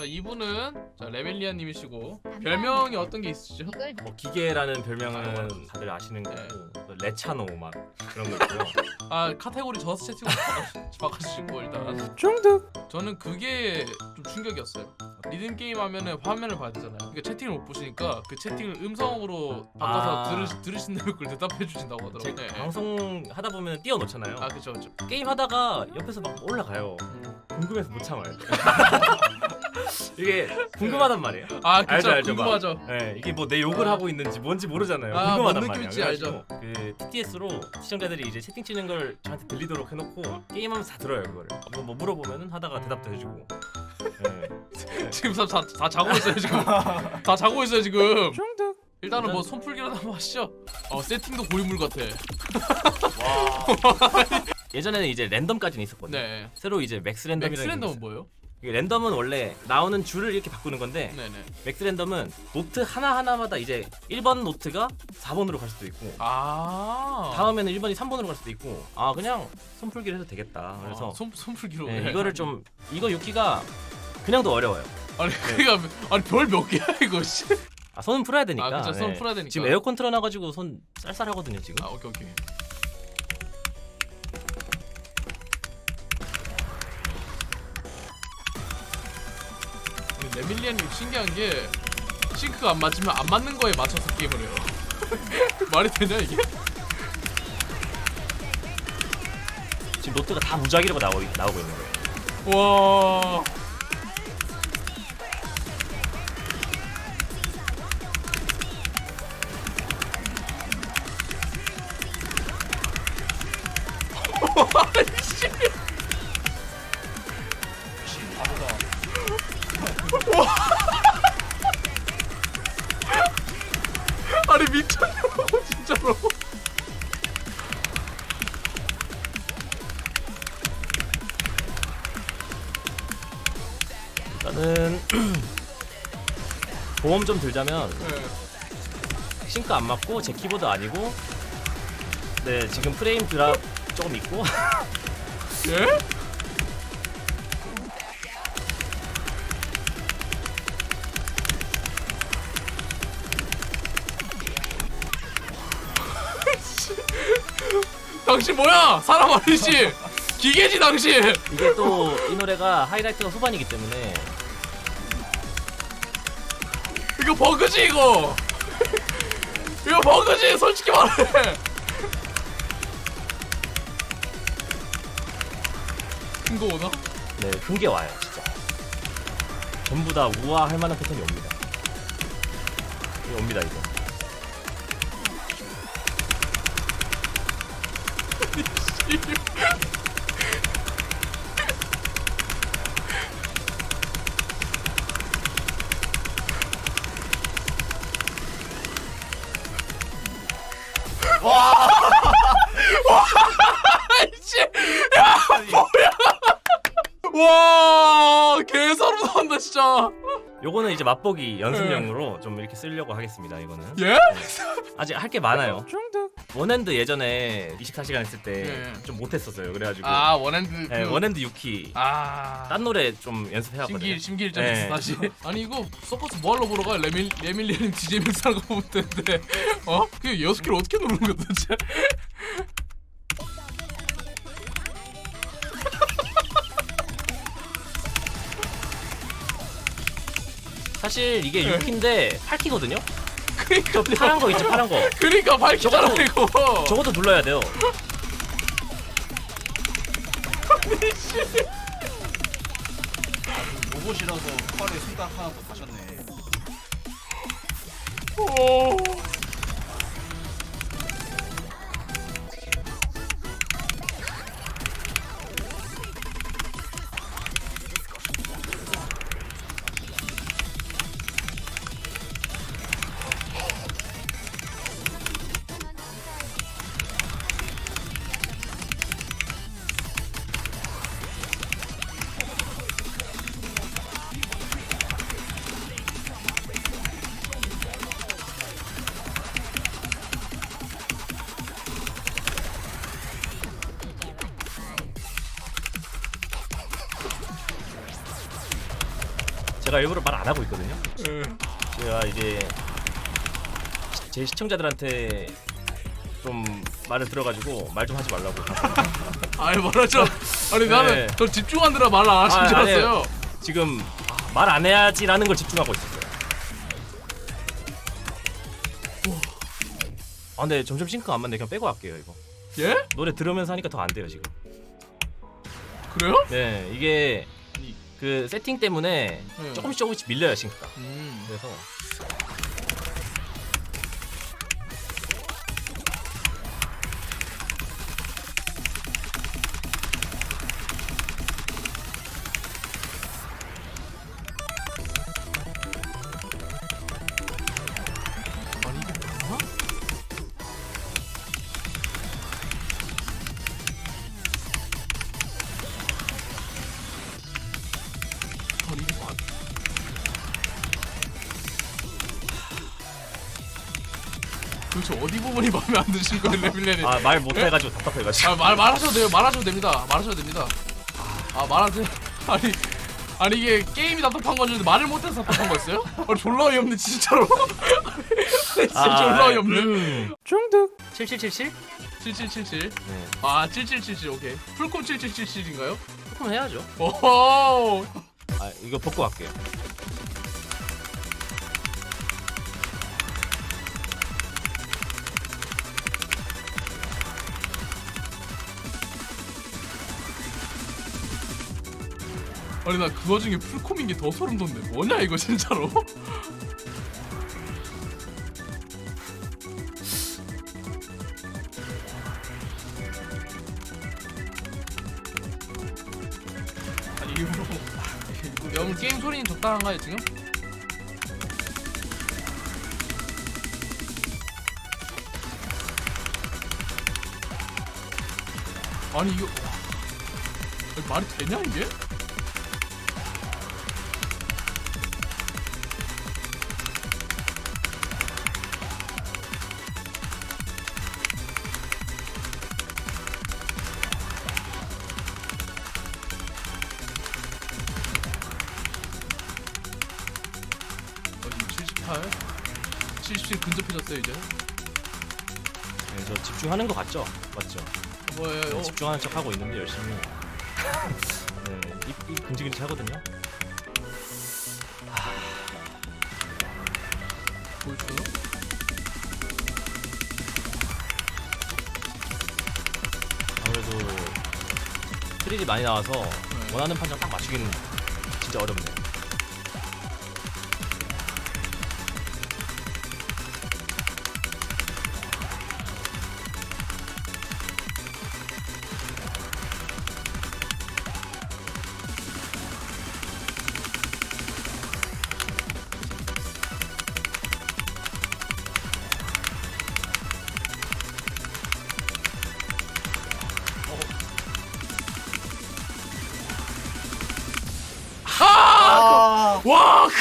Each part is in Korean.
자 이분은 자 레벨리아 님이시고 별명이 어떤 게 있으시죠? 이걸 뭐 기계라는 별명은 다들 아시는 거고 또 레차노 막 그런 거 있고요. 아 카테고리 저스 채팅으로 바꿔- 바꿔주시고 일단 중독. 저는 그게 좀 충격이었어요. 리듬 게임 하면은 화면을 봐야 되잖아요. 그러니까 채팅을 못 보시니까 그 채팅을 음성으로 바꿔서 아. 들으, 들으신다면 그걸 대답해 주신다고 하더라고요. 네. 방송 하다 보면 띄워 놓잖아요. 아 그쵸 그쵸. 게임 하다가 옆에서 막 올라가요. 음. 궁금해서 못 참아요. 이게 궁금하단 말이에요. 아 그쵸 알죠, 알죠, 궁금하죠. 네, 이게 뭐 내 욕을 아. 하고 있는지 뭔지 모르잖아요. 아, 궁금하단 뭔 말이에요. 느낌인지 알죠. 그래가지고 그 TTS로 시청자들이 이제 채팅 치는 걸 저한테 들리도록 해놓고 게임하면서 다 들어요 그거를. 뭐, 뭐 물어보면은 하다가 대답도 해주고. 네. 지금 다, 다, 다 자고 있어요 지금. 다 자고 있어요 지금. 일단은 뭐 손풀기라도 한번 하시죠. 어 세팅도 고인물 같아. 예전에는 이제 랜덤까지는 있었거든요. 네. 새로 이제 맥스 랜덤이라는 맥스 게 랜덤은 있어요. 뭐예요? 이게 랜덤은 원래 나오는 줄을 이렇게 바꾸는 건데 네네. 맥스 랜덤은 노트 하나 하나마다 이제 1번 노트가 4번으로 갈 수도 있고 아. 다음에는 1번이 3번으로 갈 수도 있고 아 그냥 손풀기를 해도 되겠다. 그래서 아, 손 손풀기로. 네, 네. 이거를 좀 이거 6기가 그냥도 어려워요. 아니 그니까 아니 별 몇 개야 이거 씨. 아 손은 풀어야 되니까. 아 그쵸 손 네. 풀어야 되니까. 지금 에어컨 틀어놔가지고 손 쌀쌀하거든요 지금. 아 오케이 오케이. 우리 레밀리아님 신기한 게 싱크가 안 맞으면 안 맞는 거에 맞춰서 게임을 해요. 말이 되냐 이게? 지금 노트가 다 무작위로 나오, 나오고 있는 거예요. 와. 들자면 네. 싱크 안 맞고 제 키보드 아니고 네 지금 프레임 드랍 조금 있고 예? 당신 뭐야? 사람 아니지? 기계지 당신. 이게 또 이 노래가 하이라이트가 후반이기 때문에 이거 버그지 이거. 이거 버그지 솔직히 말해. 큰 거 오나? 네 큰 게 와요 진짜 전부 다 우아할 만한 패턴이 옵니다 이거 옵니다 이거 진짜. 요거는 이제 맛보기 연습용으로 좀 이렇게 쓰려고 하겠습니다 이거는 예? 아직 할 게 많아요 원핸드 예전에 24시간 했을 때 네. 좀 못했었어요 그래가지고 아 원핸드 그 네, 원핸드 6키 아. 딴 노래 좀 연습해왔거든요 심기 심기일전에서 네. 다시 아니 이거 서커스 뭐하러 보러 가 레밀 레밀리님 DJ 믹스하는 거 보면 되는데 어? 그 여섯 개를 어떻게 누르는 거야 도대체? 사실 이게 네. 6키인데 8키거든요 그러니까 저 파란 거 있죠 파란 거 그러니까 밝히잖아 저것도- 이거. 저것도 눌러야 돼요 로봇이라서 팔에 손가락 하나 더 가셨네. 오. 제가 일부러 말 안 하고 있거든요. 예. 제가 이제 제 시청자들한테 좀 말을 들어가지고 말 좀 하지 말라고. 아니 말하죠. 아니 나는 네. 저 집중하느라 말 안 하신 아, 줄 아니에요. 알았어요. 지금 말 안 해야지라는 걸 집중하고 있었어요. 아 근데 점점 싱크가 안 맞네. 그냥 빼고 할게요 이거. 예? 노래 들으면서 하니까 더 안 돼요 지금. 그래요? 네 이게 이- 그 세팅 때문에 네. 조금씩 조금씩 밀려요 싱크가. 음. 그래서 도대체 어디 부분이 마음에 안 드신 거예요, 레빌레님? 아 말 못해가지고 답답해가지고. 아, 말 말하셔도 돼요. 말하셔도 됩니다. 말하셔도 됩니다. 아, 말하세요. 아니 아니 이게 게임이 답답한 건지 말을 못해서 답답한 거였어요? 아니 졸라 어이없네 진짜로. 아니, 진짜 졸라 어이없네. 음. 중독. 7777? 7777. 네. 아, 7777 오케이. 풀콤 7777인가요? 조금 해야죠. 오호. 아 이거 벗고 갈게요. 아니 나 그 와중에 풀콤인 게 더 소름 돋네. 뭐냐 이거 진짜로? 아니 야 오늘 게임 소리는 적당한가요 지금? 아니 이거 아니, 말이 되냐 이게? 이제 네, 저 집중하는 거 같죠? 맞죠? 뭐예요? 네, 어, 집중하는 척 하고 있는데 열심히. 네, 입, 입 근질근질 하거든요. 보여줘요? 아무래도 트릴이 많이 나와서 네. 원하는 판정 딱 맞추기는 진짜 어렵네. 아,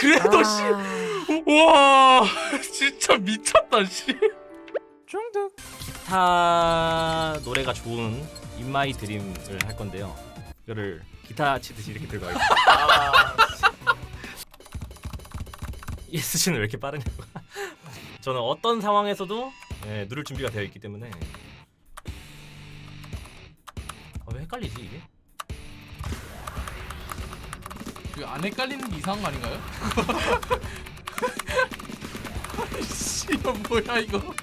그래도 씨. 와 진짜 미쳤다 씨. 중독. 기타 노래가 좋은 인마이 드림을 할 건데요. 이거를 기타 치듯이 이렇게 들고 가요. ESC는 왜 이렇게 빠르냐고. 저는 어떤 상황에서도 예, 누를 준비가 되어 있기 때문에. 아, 왜 헷갈리지 이게? 이거 안 헷갈리는 게 이상한 거 아닌가요? 씨 이거 뭐야? 이거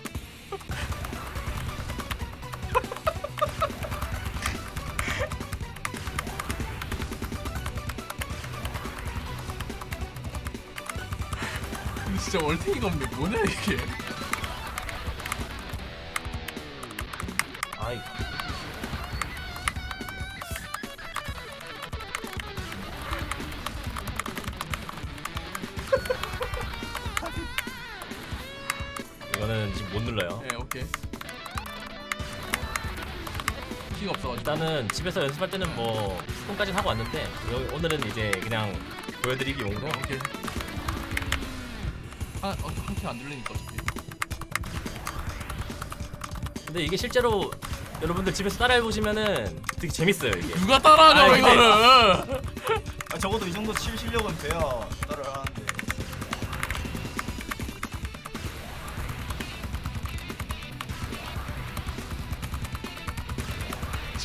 진짜 월탱이가 없네 뭐냐 이게 아이. 일단은 집에서 연습할 때는 뭐 스폰까지 하고 왔는데 여- 오늘은 이제 그냥 보여드리기 용으로 네, 오케이 한한키안 들리니까 어차피 근데 이게 실제로 여러분들 집에서 따라해 보시면은 되게 재밌어요 이게. 누가 따라하냐고 아, 근데- 이거를 아, 적어도 이 정도 칠 실력은 돼야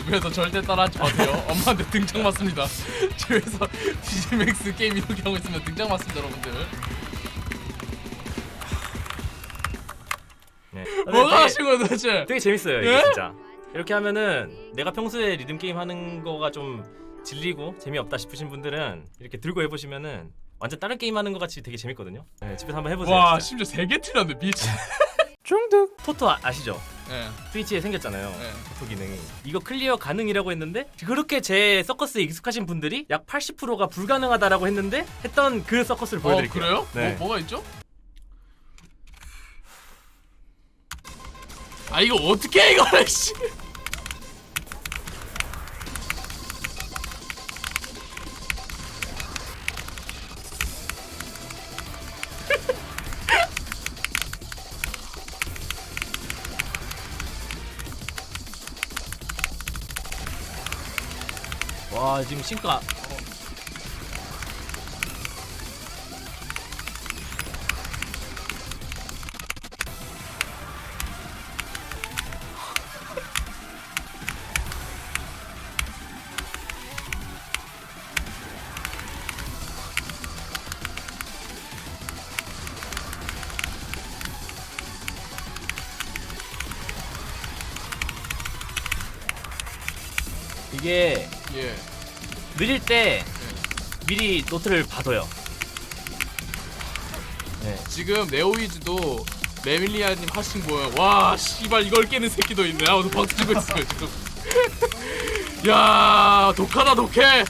집에서 절대 따라하지 마세요. 엄마한테 등장 맞습니다. 집에서 디지맥스 게임 이렇게 하고 있으면 등장 맞습니다, 여러분들. 네. 뭐가 하신 거예요, 도대체? 되게 재밌어요 이게 예? 진짜. 이렇게 하면은 내가 평소에 리듬 게임 하는 거가 좀 질리고 재미없다 싶으신 분들은 이렇게 들고 해보시면은 완전 다른 게임 하는 것 같이 되게 재밌거든요. 네, 집에서 한번 해보세요. 와, 진짜. 심지어 세개 틀렸네, 미친. 중독. 토토 아, 아시죠? 예, 트위치에 생겼잖아요. 예. 토토 기능이. 이거 클리어 가능이라고 했는데 그렇게 제 서커스에 익숙하신 분들이 약 80%가 불가능하다라고 했는데 했던 그 서커스를 어, 보여드릴게요. 그래요? 네. 뭐, 뭐가 있죠? 아, 이거 어떻게 해, 이거를, 씨. 와 지금 싱크가 이게 예. 느릴 때 미리 노트를 봐둬요. 네. 지금 네오이즈도 레밀리아님 하신 거예요. 와, 씨발 이걸 깨는 새끼도 있네. 하고서 박수 치고 있어요 지금. 야, 독하다 독해.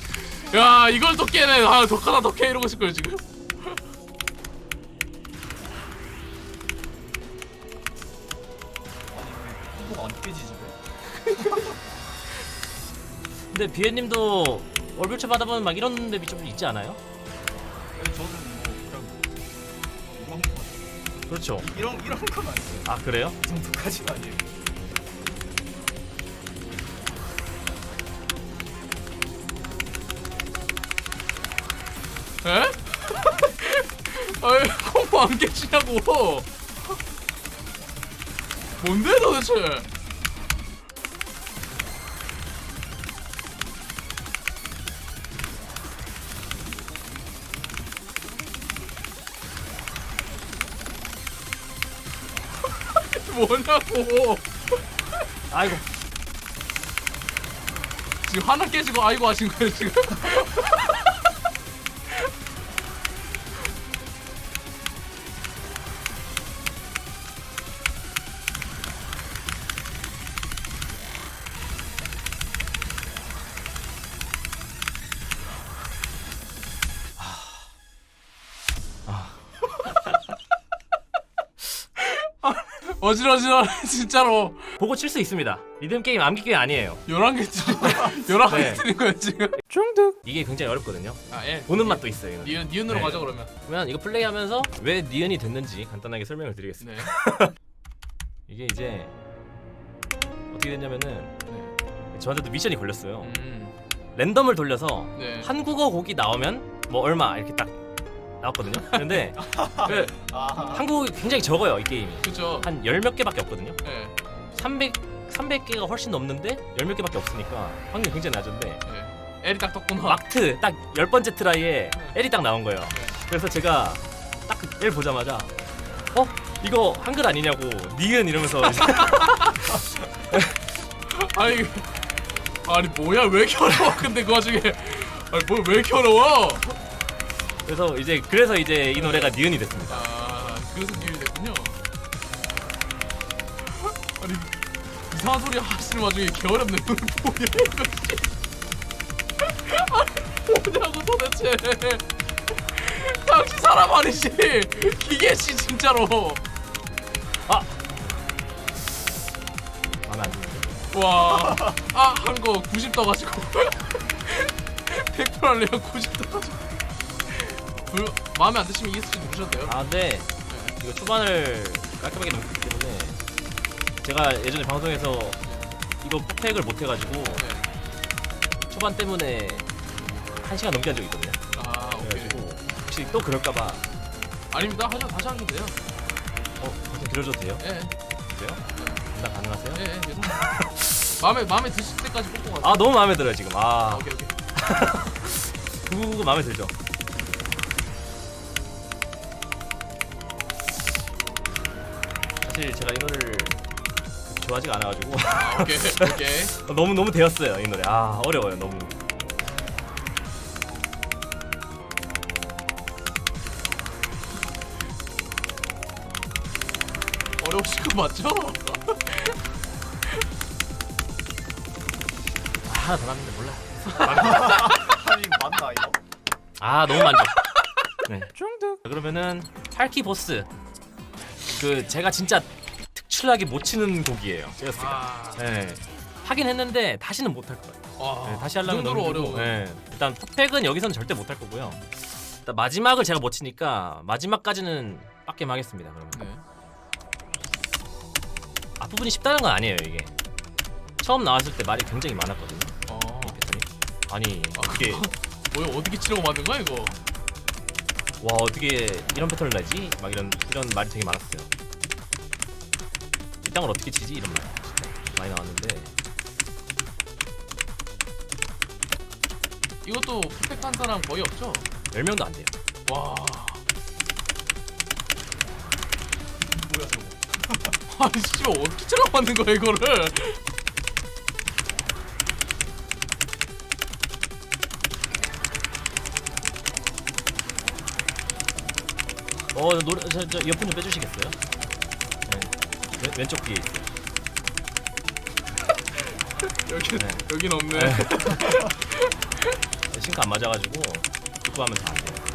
야, 이걸 또 깨네. 아, 독하다 독해 이러고 거예요 지금. 비엔님도 월별체 받아보면 막 이런 데이 좀 있지 않아요? 아니, 저는 뭐 그냥 이런 거 그렇죠. 이런 이런 건 아니에요. 아 그래요? 이 정도까지는 아니에요. 에? 아이, 콤보 안 깨지냐고. 뭔데 도대체? 뭐냐고. 아이고 지금 하나 깨지고 아이고 하신 거예요 지금? 어지러지러 진짜로 보고 칠 수 있습니다. 리듬 게임 암기 게임 아니에요. 11개 틀린 11개 네. 틀린 거예요 지금 중독. 이게 굉장히 어렵거든요. 아예 보는 맛도 있어요. 이거는. 니은, 니은으로 네. 가자 그러면 그러면 이거 플레이하면서 왜 니은이 됐는지 간단하게 설명을 드리겠습니다. 네. 이게 이제 어떻게 됐냐면은 네. 저한테도 미션이 걸렸어요. 음, 랜덤을 돌려서 네. 한국어 곡이 나오면 뭐 얼마 이렇게 딱 나왔거든요. 근데 그 아, 한국어가 굉장히 적어요 이 게임이. 그죠 한 열 몇 개밖에 없거든요. 네. 300 300개가 훨씬 넘는데 열 몇 개밖에 없으니까 확률이 굉장히 낮은데 네. 에리 딱 떴구나 마트 딱열 번째 트라이에 L이 딱 나온 거예요. 그래서 제가 딱그 L 보자마자 어 이거 한글 아니냐고 니은 이러면서 이제 아니 아니 뭐야 왜 이렇게 어려워 근데 그 와중에 아니 뭐왜 이렇게 어려워 그래서 이제 그래서 이제 이 노래가 니은이 됐습니다. 아 그래서 기회이 됐군요 아니 이상한 소리 하시는 와중에 개 어렵네 뭐야 이거 씨. 아니 뭐냐고 도대체 당신 사람 아니지 기계씨 진짜로 마음에 안 드는데. 와, 아, 한 거 90 떠가지고. 100% 할래요, 90 떠가지고. 불, 마음에 안 드시면 ESC 누르셔도 돼요. 아 근데 이거 초반을 깔끔하게 넘기 때문에 제가 예전에 방송에서 이거 팩을 못 해가지고 네. 초반 때문에 한 시간 넘게 한 적이 있거든요. 아, 오케이. 그래가지고 혹시 또 그럴까봐 아닙니다. 하셔, 다시 하셔도 돼요. 어 방송 들어줘도 돼요? 예, 그래요? 감당 가능하세요? 예, 예, 예. 마음에 마음에 드실 때까지 뽑고 가세요. 아 너무 마음에 들어요 지금. 아, 아 오케이 오케이. 그거 마음에 들죠. 사실 제가 이 노래를 좋아하지가 않아가지고 아, 오케이 오케이. 너무 너무 되었어요 이 노래. 아 어려워요 너무. 어려우신 거 맞죠? 아, 하나 더 남는데 몰라. 아니 맞나 이거? 아 너무 만족. 네. 중독. 그러면은 탈키 보스. 그 제가 진짜 특출나게 못 치는 곡이에요. 제어스가. 아, 네. 하긴 했는데 다시는 못 할 거예요. 와, 네, 다시 하려면 그 정도로 너무 힘들고, 어려워. 네. 일단 퍼펙은 여기서는 절대 못 할 거고요. 일단 마지막을 제가 못 치니까 마지막까지는 빡게 망했습니다. 그러면 네. 앞부분이 쉽다는 건 아니에요 이게. 처음 나왔을 때 말이 굉장히 많았거든요. 어. 아니 아, 이게 뭐야 어떻게 치려고 만든 거야 이거? 와 어떻게 이런 패턴을 내지? 막 이런 이런 말이 되게 많았어요. 이 땅을 어떻게 치지? 이런 말 많이 나왔는데 이것도 퍼펙트한 사람 거의 없죠? 10명도 안 돼요. 와, 뭐야 저거? 아니 씨발 어떻게 만든 거야 이거를? 어 노래 저, 저 이어폰 좀 빼주시겠어요? 네. 왼, 왼쪽 귀에 있어요. 여기 네. 여긴 없네. 네. 싱크 안 맞아가지고 듣고 하면 다 안 돼요.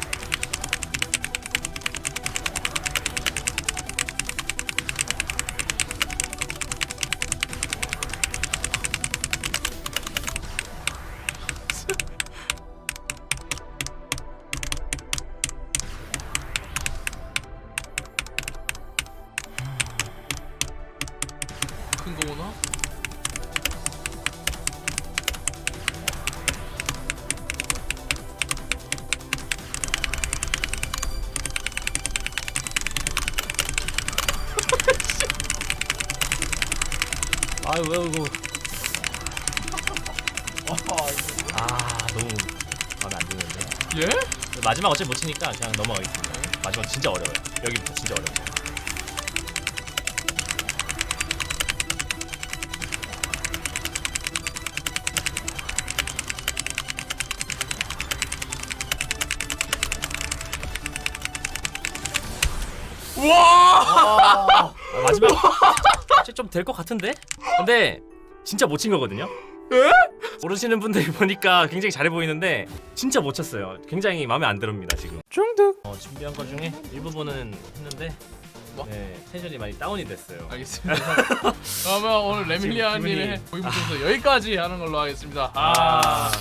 아유 왜 이거 아 너무 마음에 안 드는데. 예? 마지막 어차피 못 치니까 그냥 넘어가겠습니다. 마지막 진짜 어려워요. 여기부터 진짜 어려워요. 와! 아, 마지막 좀 될 것 같은데? 근데 진짜 못 친 거거든요. 모르시는 분들이 보니까 굉장히 잘해 보이는데 진짜 못 쳤어요. 굉장히 마음에 안 들습니다 지금. 중득. 어, 준비한 것 중에 일부분은 했는데 뭐? 네, 텐션이 많이 다운이 됐어요. 알겠습니다. 그러면 오늘 레밀리아님의 보이부터 여기까지 하는 걸로 하겠습니다. 아, 아,